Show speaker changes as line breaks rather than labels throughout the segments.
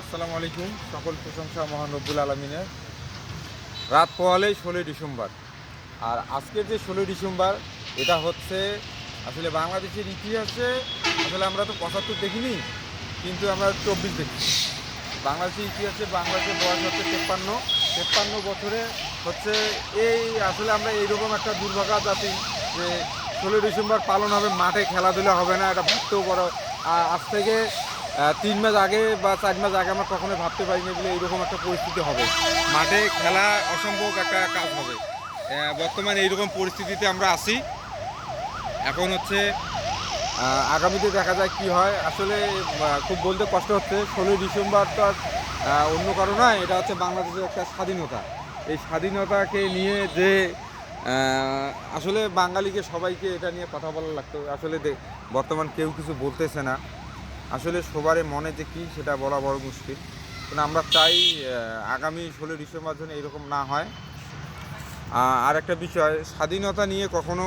আসসালামু আলাইকুম, সকল প্রশংসা মহান রব্বুল আলমিনের। রাত পোহালেই ষোলোই ডিসেম্বর। আর আজকের যে ষোলোই ডিসেম্বর, এটা হচ্ছে আসলে বাংলাদেশের ইতিহাসে আসলে আমরা তো পঁচাত্তর দেখিনি, কিন্তু আমরা চব্বিশ দেখি বাংলাদেশের ইতিহাসে বাংলাদেশের বয়স হচ্ছে তেপ্পান্ন। তেপ্পান্ন বছরে হচ্ছে এই আসলে আমরা এইরকম একটা দুর্ভাগা জাতি যে ষোলোই ডিসেম্বর পালন হবে, মাঠে খেলাধুলা হবে না, এটা ভাবতেও বড়। আ- আজ থেকে তিন মাস আগে বা চার মাস আগে আমরা কখনোই ভাবতে পারিনি বলে এইরকম একটা পরিস্থিতি হবে। মাঠে খেলা অসম্ভব একটা কাজ হবে। বর্তমানে এইরকম পরিস্থিতিতে আমরা আছি। এখন হচ্ছে আগামীতে দেখা যায় কি হয়। আসলে খুব বলতে কষ্ট হচ্ছে। ষোলোই ডিসেম্বর তো আর অন্য কারও নয়, এটা হচ্ছে বাংলাদেশের একটা স্বাধীনতা। এই স্বাধীনতাকে নিয়ে যে আসলে বাঙালিকে সবাইকে এটা নিয়ে কথা বলা লাগতো। আসলে বর্তমান কেউ কিছু বলতেছে না। আসলে সবারই মনে যে কী সেটা বলা বড় মুশকিল। কিন্তু আমরা চাই আগামী ষোলো ডিসেম্বর যেন এরকম না হয়। আর একটা বিষয়, স্বাধীনতা নিয়ে কখনো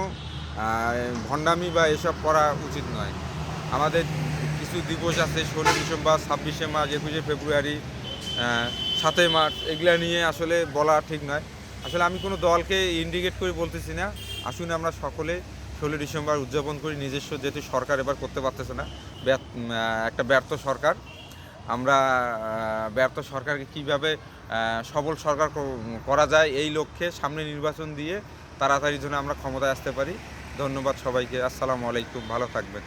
ভণ্ডামি বা এসব করা উচিত নয়। আমাদের কিছু দিবস আছে ষোলো ডিসেম্বর, ছাব্বিশে মার্চ, একুশে ফেব্রুয়ারি সাতই মার্চ, এগুলা নিয়ে আসলে বলা ঠিক নয়। আসলে আমি কোনো দলকে ইন্ডিকেট করে বলতেছি না। আসুন আমরা সকলে ষোলো ডিসেম্বর উদযাপন করি, নিজস্ব যেহেতু সরকার এবার করতে পারতেছে না একটা ব্যর্থ সরকার। আমরা ব্যর্থ সরকারকে কীভাবে সবল সরকার করা যায় এই লক্ষ্যে সামনে নির্বাচন দিয়ে তাড়াতাড়ি জন্য আমরা ক্ষমতায় আসতে পারি। ধন্যবাদ সবাইকে। আসসালামু আলাইকুম। ভালো থাকবেন।